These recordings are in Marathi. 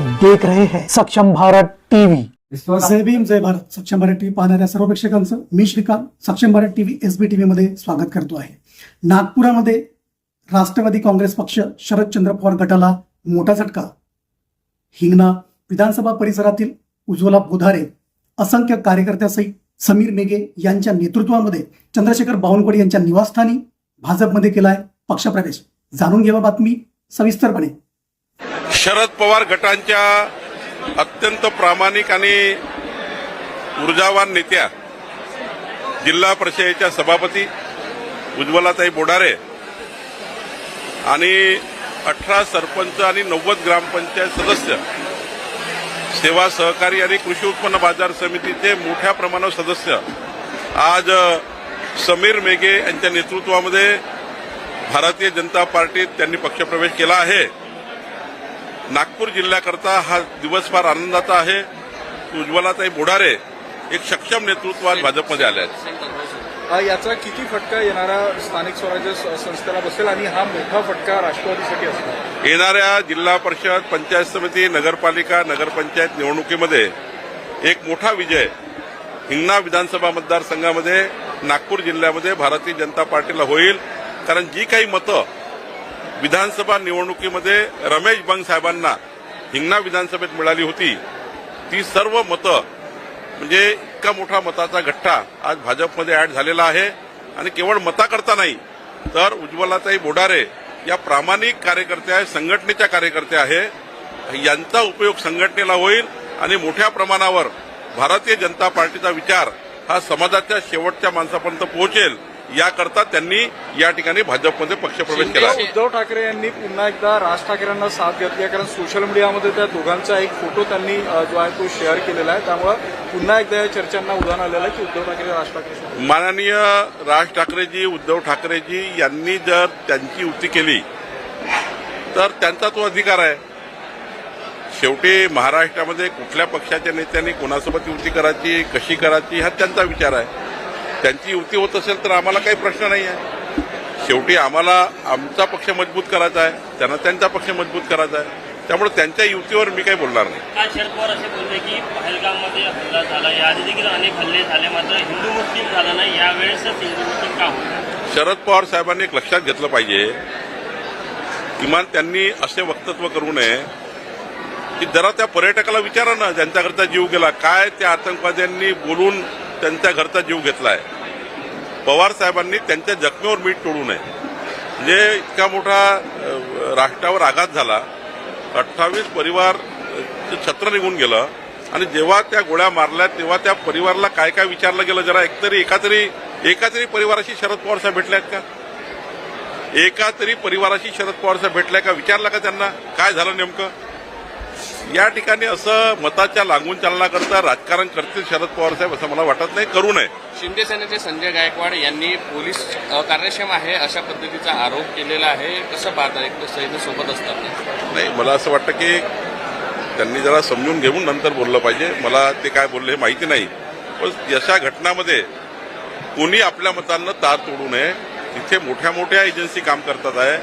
देख रहे हैं सक्षम भारत टीवी। जय भीम जय भारत। सक्षम भारत टीव्ही पाहणाऱ्या सर्व प्रेक्षकांचं मी Shrikant Saksham Bharat TV S B TV मध्ये स्वागत करतो आहे. नागपुरामध्ये राष्ट्रवादी काँग्रेस पक्ष शरदचंद्र पवार गटाला मोठा झटका. हिंगणा विधानसभा परिसरातील उज्ज्वला बोधारे असंख्य कार्यकर्त्यासहित समीर मेघे यांच्या नेतृत्वामध्ये चंद्रशेखर बावनकुळे यांच्या निवासस्थानी भाजपमध्ये केलाय पक्षप्रवेश. जाणून घेवा बातमी सविस्तरपणे. शरद पवार गटांच्या अत्यंत प्रामाणिक आणि ऊर्जावान नेत्या जिल्हा परिषदेच्या सभापती उज्ज्वलाताई बोडारे आणि अठरा सरपंच आणि नव्वद ग्रामपंचायत सदस्य सेवा सहकारी आणि कृषी उत्पन्न बाजार समितीचे मोठ्या प्रमाणावर सदस्य. आज समीर मेघे यांच्या नेतृत्वामध्ये भारतीय जनता पार्टीत त्यांनी पक्षप्रवेश केला आहे. नागपूर जिल्ह्याकरता हा दिवस फार आनंदाचा आहे. उज्ज्वलाताई बोडारे एक सक्षम नेतृत्व आज भाजपमध्ये आले आहेत. याचा किती फटका येणाऱ्या स्थानिक स्वराज्य संस्थेला बसेल आणि हा मोठा फटका राष्ट्रवादीसाठी असणार येणाऱ्या जिल्हा परिषद पंचायत समिती नगरपालिका नगरपंचायत निवडणुकीमध्ये एक मोठा विजय हिंगणा विधानसभा मतदारसंघामध्ये नागपूर जिल्ह्यामध्ये भारतीय जनता पार्टीला होईल. कारण जी काही मतं विधानसभा निवडणुकीमध्ये रमेश बंग साहेबांना हिंगणा विधानसभेत मिळाली होती. ती सर्व मतं म्हणजे इतका मोठा मताचा गठ्ठा आज भाजपमध्ये ऍड झालेला आहे. आणि केवळ मताकरता नाही तर उज्ज्वलाताई बोडारे या प्रामाणिक कार्यकर्त्या संघटनेच्या कार्यकर्त्या आहे यांचा उपयोग संघटनेला होईल आणि मोठ्या प्रमाणावर भारतीय जनता पार्टीचा विचार हा समाजाच्या शेवटच्या माणसापर्यंत पोहोचेल. याकरता त्यांनी या ठिकाणी भाजपमध्ये पक्षप्रवेश केला. उद्धव ठाकरे यांनी पुन्हा एकदा राज ठाकरेंना साथ घेतली आहे कारण सोशल मीडियामध्ये त्या दोघांचा एक फोटो त्यांनी जो आहे तो शेअर केलेला आहे. त्यामुळे पुन्हा एकदा या चर्चांना उदाहरण आलेलं आहे की उद्धव ठाकरे राज ठाकरे. माननीय राज ठाकरेजी उद्धव ठाकरेजी यांनी जर त्यांची युती केली तर त्यांचा तो अधिकार आहे. शेवटी महाराष्ट्रामध्ये कुठल्या पक्षाच्या नेत्यांनी कोणासोबत युती करायची कशी करायची हा त्यांचा विचार आहे. त्यांची युती होत असेल तर आम्हाला काही प्रश्न नाही आहे शेवटी आम्हाला आमचा पक्ष मजबूत करायचा आहे त्यांना त्यांचा पक्ष मजबूत करायचा आहे. त्यामुळे त्यांच्या युतीवर मी काही बोलणार नाही. काल शरद पवार असे बोलले की पहलगाममध्ये हल्ला झाला याआधी देखील अनेक हल्ले झाले मात्र हिंदू मुस्लिम झाला नाही यावेळेसच हिंदू मुस्लिम का शरद पवार साहेबांनी एक लक्षात घेतलं पाहिजे किमान त्यांनी असे वक्तव्य करू नये की जरा त्या पर्यटकाला विचारा ना ज्यांच्या घरचा जीव गेला. काय त्या आतंकवाद्यांनी बोलून त्यांच्या घरचा जीव घेतला आहे पवार साहेबांनी त्यांच्या जखमेवर मीठ तोडू नये. म्हणजे इतका मोठा राष्ट्रावर आघात झाला अठ्ठावीस परिवार छत्र निघून गेलं आणि जेव्हा त्या गोळ्या मारल्या तेव्हा त्या परिवाराला काय काय विचारलं गेलं? जरा एकतरी एका तरी एका तरी परिवाराशी शरद पवार साहेब भेटले आहेत का? एका तरी परिवाराशी शरद पवार साहेब भेटले का? विचारलं का त्यांना? काय झालं नेमकं? या ठिकाणी असं मताच्या लागून चालण्याकरता राजकारण करतील शरद पवार साहेब असं मला वाटत नाही. करू नये. शिंदे सेनेचे संजय गायकवाड यांनी पोलीस अकार्यक्षम आहे अशा पद्धतीचा आरोप केलेला आहे. कसं पाहता सैन्यासोबत असतात नाही मला असं वाटतं की त्यांनी जरा समजून घेऊन नंतर बोललं पाहिजे. मला ते काय बोलले हे माहिती नाही. पण अशा घटनामध्ये कोणी आपल्या मतांना तार तोडू नये. तिथे मोठ्या मोठ्या एजन्सी काम करतात आहे.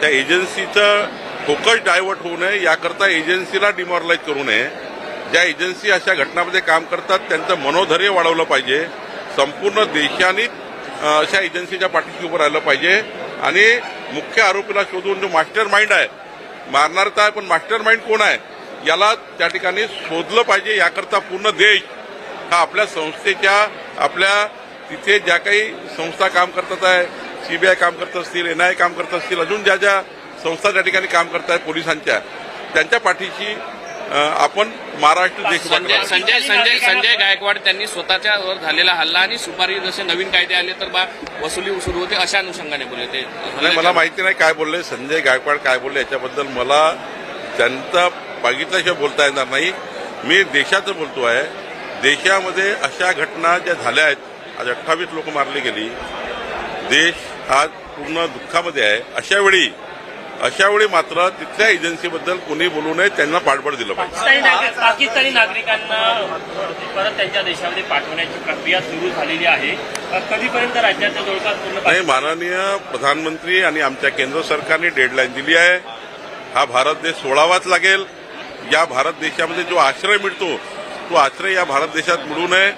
त्या एजन्सीचं फोकस डायव्हर्ट होऊ नये याकरता एजन्सीला डिमॉरलाईज करू नये. ज्या एजन्सी अशा घटनामध्ये काम करतात त्यांचं मनोधैर्य वाढवलं पाहिजे. संपूर्ण देशाने अशा एजन्सीच्या पाठीशी उभं राहिलं पाहिजे. आणि मुख्य आरोपीला शोधून जो मास्टर माइंड आहे मारणार तर आहे पण मास्टर माइंड कोण आहे याला त्या ठिकाणी शोधलं पाहिजे याकरता पूर्ण देश हा आपल्या संस्थेच्या आपल्या तिथे ज्या काही संस्था काम करतात आहे सीबीआय काम करत असतील एनआयए काम करत असतील अजून ज्या ज्या संस्था त्या ठिकाणी काम करत आहेत पोलिसांच्या. त्यांच्या पाठीशी आपण महाराष्ट्र देश संजय. संजय संजय संजय गायकवाड त्यांनी स्वतःच्या वर झालेला हल्ला आणि सुपारी जसे नवीन कायदे आले तर बा वसुली सुरू होते अशा अनुषंगाने बोलले ते नाही मला माहिती नाही काय बोलले. संजय गायकवाड काय बोलले याच्याबद्दल मला त्यांचा बघितल्याशिवाय बोलता येणार नाही. मी देशाचं बोलतो आहे. देशामध्ये अशा घटना ज्या झाल्या आहेत आज अठ्ठावीस लोक मारली गेली. देश आज पूर्ण दुःखामध्ये आहे. अशा वेळी अशा वेळी मात्र तिथल्या एजन्सीबद्दल कोणी बोलू नये त्यांना पाठबळ दिलं पाहिजे. पाकिस्तानी नागरिक पाकिस्तानी नागरिकांना परत त्यांच्या देशामध्ये पाठवण्याची प्रक्रिया सुरू झालेली आहे. कधीपर्यंत राज्याच्या जवळपास पूर्ण नाही माननीय प्रधानमंत्री आणि आमच्या केंद्र सरकारने डेडलाईन दिली आहे. हा भारत देश सोडावाच लागेल. या भारत देशामध्ये जो आश्रय मिळतो तो आश्रय या भारत देशात मिळू नये.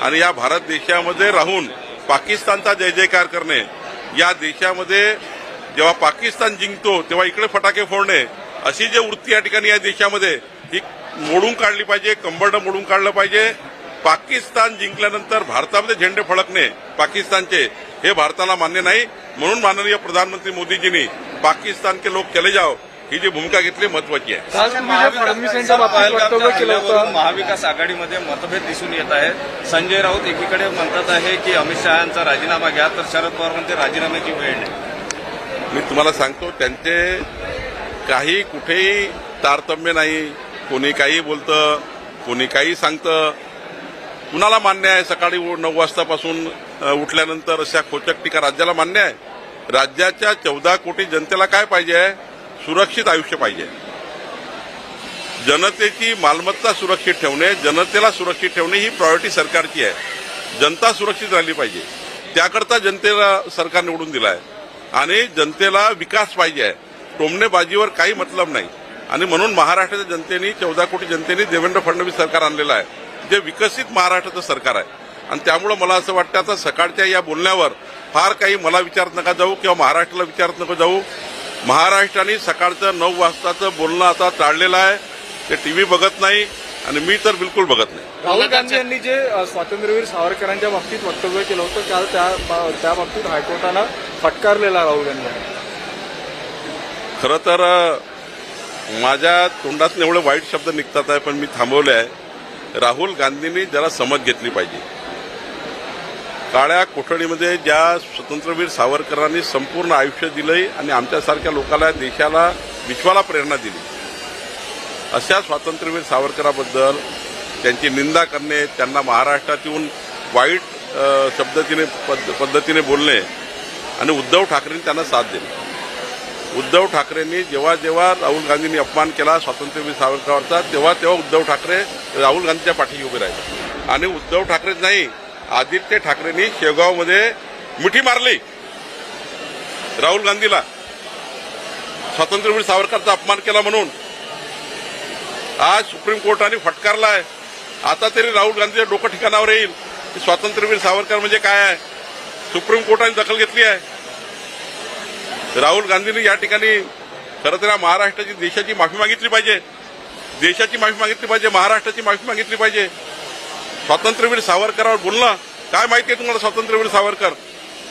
आणि या भारत देशामध्ये राहून पाकिस्तानचा जय जयकार करणे या देशामध्ये जेव्हा पाकिस्तान जिंकतो तेव्हा इकडे फटाके फोडणे अशी जी वृत्ती या ठिकाणी या देशामध्ये ही मोडून काढली पाहिजे कंबरडं मोडून काढलं पाहिजे. पाकिस्तान जिंकल्यानंतर भारतामध्ये झेंडे फडकणे पाकिस्तानचे हे भारताला मान्य नाही. म्हणून माननीय प्रधानमंत्री मोदीजींनी पाकिस्तान के लोक चले जाओ ही जी भूमिका घेतली महत्वाची आहे. महाविकास आघाडीमध्ये मतभेद दिसून येत आहे संजय राऊत एकीकडे म्हणतात आहे की अमित शहा यांचा राजीनामा घ्या तर शरद पवार म्हणते राजीनाम्याची वेळ नाही. मी तुम्हाला सांगतो त्यांचे काही कुठेही तारतम्य नाही. कोणी काही बोलतं कोणी काही सांगतं. कुणाला मान्य आहे? सकाळी उ- नऊ वाजतापासून उठल्यानंतर अशा खोचक टीका राज्याला मान्य आहे? राज्याच्या चौदा कोटी जनतेला काय पाहिजे? सुरक्षित आयुष्य पाहिजे. जनतेची मालमत्ता सुरक्षित ठेवणे जनतेला सुरक्षित ठेवणे ही प्रायोरिटी सरकारची आहे. जनता सुरक्षित राहिली पाहिजे. त्याकरता जनतेला सरकार निवडून दिला आहे आणि जनतेला विकास पाहिजे. आहे टोमणेबाजीवर काही मतलब नाही. आणि म्हणून महाराष्ट्राच्या जनतेने चौदा कोटी जनतेने देवेंद्र फडणवीस सरकार आणलेलं आहे. जे विकसित महाराष्ट्राचं सरकार आहे. आणि त्यामुळं मला असं वाटतं आता सकाळच्या या बोलण्यावर फार काही मला विचारत नका जाऊ किंवा महाराष्ट्राला विचारत नका जाऊ. महाराष्ट्राने सकाळचं नऊ वाजताचं बोलणं आता टाळलेलं आहे. ते टी व्ही बघत नाही. आणि मी तर बिलकुल बघत नाही. राहुल गांधी यांनी जे स्वातंत्र्यवीर सावरकरांच्या बाबतीत वक्तव्य केलं होतं काल त्या त्या बाबतीत हायकोर्टानं फटकारलेला राहुल गांधी. खरं तर माझ्या तोंडातून एवढे वाईट शब्द निघतात आहे पण मी थांबवले आहे. राहुल गांधींनी जरा समज घेतली पाहिजे. काळ्या कोठडीमध्ये ज्या स्वतंत्रवीर सावरकरांनी संपूर्ण आयुष्य दिलंय आणि आमच्यासारख्या लोकांना देशाला विश्वाला प्रेरणा दिली. अशा स्वातंत्र्यवीर सावरकराबद्दल त्यांची निंदा करणे त्यांना महाराष्ट्रात येऊन वाईट शब्दतीने पद्ध पद्धतीने बोलणे आणि उद्धव ठाकरेंनी त्यांना साथ दिली. उद्धव ठाकरेंनी जेव्हा जेव्हा राहुल गांधींनी अपमान केला स्वातंत्र्यवीर सावरकरांचा तेव्हा तेव्हा उद्धव ठाकरे राहुल गांधीच्या पाठीशी उभे राहिले. आणि उद्धव ठाकरेच नाही आदित्य ठाकरेंनी शेगावमध्ये मिठी मारली. राहुल गांधीला. स्वातंत्र्यवीर सावरकरचा अपमान केला म्हणून. आज सुप्रीम कोर्टाने फटकारलाय. आता तरी राहुल गांधीचं डोकं ठिकाणावर येईल. की स्वातंत्र्यवीर सावरकर म्हणजे काय आहे? सुप्रीम कोर्टाने दखल घेतली आहे. राहुल गांधींनी या ठिकाणी खरं तर महाराष्ट्राची देशाची माफी मागितली पाहिजे. देशाची माफी मागितली पाहिजे महाराष्ट्राची माफी मागितली पाहिजे. स्वातंत्र्यवीर सावरकरावर बोलणं काय माहिती आहे तुम्हाला स्वातंत्र्यवीर सावरकर?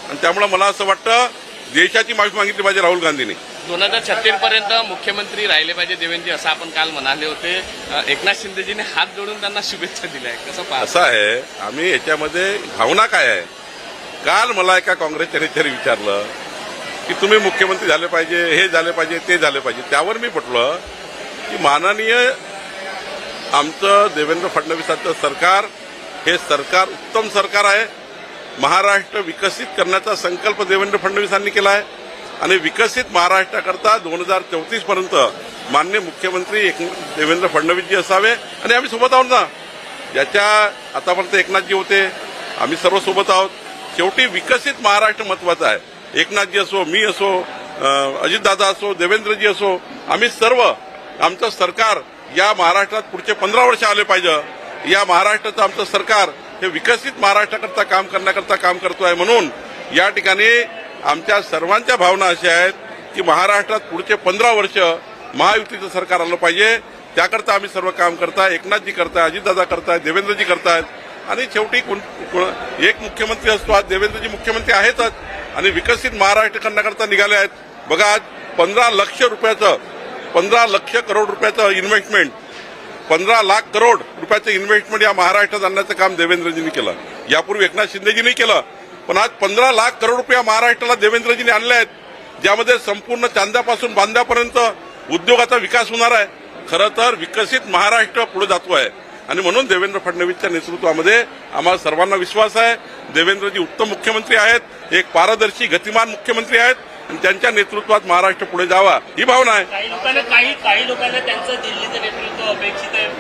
आणि त्यामुळे मला असं वाटतं देशाची माफी मागितली पाहिजे राहुल गांधींनी. दोन हजार छत्तीसपर्यंत मुख्यमंत्री राहिले पाहिजे देवेंद्रजी असं आपण काल म्हणाले होते. एकनाथ शिंदेजीने हात जोडून त्यांना शुभेच्छा दिल्या कसं पाहता? असं आहे आम्ही याच्यामध्ये भावना काय आहे? काल मला एका काँग्रेसच्या नेत्याने विचारलं की तुम्ही मुख्यमंत्री झाले पाहिजे हे झाले पाहिजे ते झाले पाहिजे. त्यावर मी म्हटलं की माननीय आमचं देवेंद्र फडणवीसांचं सरकार हे सरकार उत्तम सरकार आहे. महाराष्ट्र विकसित करण्याचा संकल्प देवेंद्र फडणवीसांनी केला आहे. आणि विकसित महाराष्ट्राकरता दोन हजार चौतीस पर्यंत मान्य मुख्यमंत्री एक देवेंद्र फडणवीसजी असावे आणि आम्ही सोबत आहोत ना. ज्याच्या आतापर्यंत एकनाथजी होते. आम्ही सर्व सोबत आहोत. शेवटी विकसित महाराष्ट्र महत्त्वाचा आहे. एकनाथजी असो मी असो अजितदादा असो देवेंद्रजी असो आम्ही सर्व आमचं सरकार या महाराष्ट्रात पुढचे पंधरा वर्ष आले पाहिजे. या महाराष्ट्राचं आमचं सरकार हे विकसित महाराष्ट्राकरता काम करण्याकरता काम करतो आहे म्हणून या ठिकाणी आमच्या सर्वांच्या भावना अशा आहेत की महाराष्ट्रात पुढचे पंधरा वर्ष महायुतीचं सरकार आलं पाहिजे. त्याकरता आम्ही सर्व काम करताय. एकनाथजी करताय अजितदादा करताय देवेंद्रजी करतायत. आणि शेवटी कोण- एक मुख्यमंत्री असतो आज देवेंद्रजी मुख्यमंत्री आहेतच. आणि विकसित महाराष्ट्र करण्याकरता निघाले आहेत. बघा आज पंधरा लक्ष रुपयाचं पंधरा लक्ष करोड रुपयाचं इन्व्हेस्टमेंट पंधरा लाख करोड रुपयाचं इन्व्हेस्टमेंट या महाराष्ट्रात आणण्याचं काम देवेंद्रजींनी केलं. यापूर्वी एकनाथ शिंदेजींनी केलं. पण आज पंधरा लाख करोड रुपया महाराष्ट्राला देवेंद्रजीने आणले आहेत ज्यामध्ये संपूर्ण चांद्यापासून बांद्यापर्यंत उद्योगाचा विकास होणार आहे. खरं तर विकसित महाराष्ट्र पुढे जातो आहे आणि म्हणून देवेंद्र फडणवीसच्या नेतृत्वामध्ये आम्हाला सर्वांना विश्वास आहे. देवेंद्रजी उत्तम मुख्यमंत्री आहेत एक पारदर्शी गतिमान मुख्यमंत्री आहेत. त्यांच्या नेतृत्वात महाराष्ट्र पुढे जावा ही भावना आहे. काही लोकांना काही काही लोकांना त्यांचं दिल्लीचं नेतृत्व अपेक्षित आहे.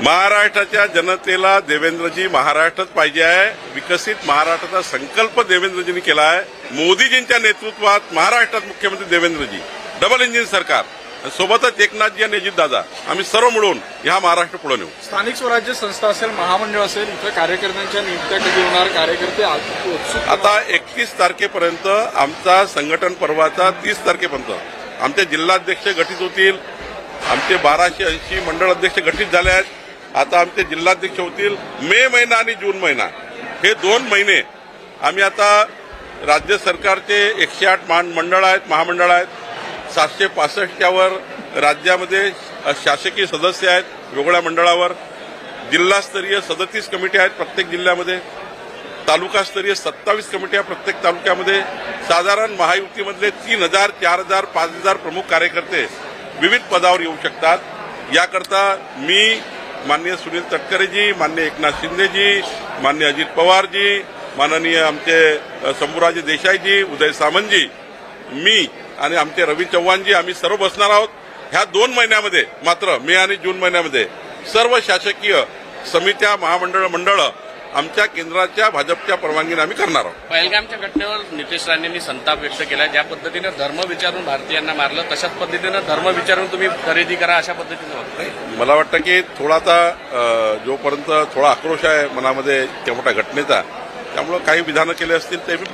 महाराष्ट्राच्या जनतेला देवेंद्रजी महाराष्ट्रच पाहिजे आहे. विकसित महाराष्ट्राचा संकल्प देवेंद्रजींनी केला आहे. मोदीजींच्या नेतृत्वात महाराष्ट्रात मुख्यमंत्री देवेंद्रजी. डबल इंजिन सरकार. सोबतच एकनाथजी आणि अजितदादा आम्ही सर्व मिळून ह्या महाराष्ट्र पुढे नेऊ. स्थानिक स्वराज्य संस्था असेल महामंडळ असेल इथं कार्यकर्त्यांच्या नियुक्त्या कधी होणार कार्यकर्ते आता एकतीस तारखेपर्यंत आमचा संघटन पर्वाचा तीस तारखेपर्यंत. आमचे जिल्हाध्यक्ष गठीत होतील आमचे बाराशे ऐंशी मंडळ अध्यक्ष गठीत झाले आहेत. आता आमचे जिल्हाध्यक्ष होतील मे महिना आणि जून महिना. हे दोन महिने आम्ही आता राज्य सरकारचे एकशे आठ मंडळ आहेत महामंडळ आहेत. सातशे पासष्टच्यावर राज्यामध्ये शासकीय सदस्य आहेत वेगळ्या मंडळावर. जिल्हास्तरीय सदतीस कमिटी आहेत प्रत्येक जिल्ह्यामध्ये. तालुकास्तरीय सत्तावीस कमिट्या प्रत्येक तालुक्यामध्ये. साधारण महायुतीमधले तीन हजार चार हजार पाच हजार प्रमुख कार्यकर्ते विविध पदावर येऊ शकतात. याकरता मी माननीय सुनील तटकरेजी माननीय एकनाथ शिंदेजी माननीय अजित पवारजी माननीय आमचे शंभूराजे देसाईजी उदय सामंतजी मी आणि आमचे रवी चव्हाणजी आम्ही सर्व बसणार आहोत. ह्या दोन महिन्यामध्ये मात्र मे आणि जून महिन्यामध्ये सर्व शासकीय समित्या महामंडळ मंडळ आमच्या केंद्राच्या भाजपच्या परवानगीने आम्ही करणार आहोत. पहलगामच्या घटनेवर नितेश राणेंनी संताप व्यक्त केला. ज्या पद्धतीनं धर्म विचारून भारतीयांना मारलं तशाच पद्धतीनं धर्म विचारून तुम्ही खरेदी करा अशा पद्धतीनं मला वाटतं की थोडासा जोपर्यंत थोडा आक्रोश आहे मनामध्ये त्या मोठ्या घटनेचा त्यामुळं काही विधानं केले असतील ते मी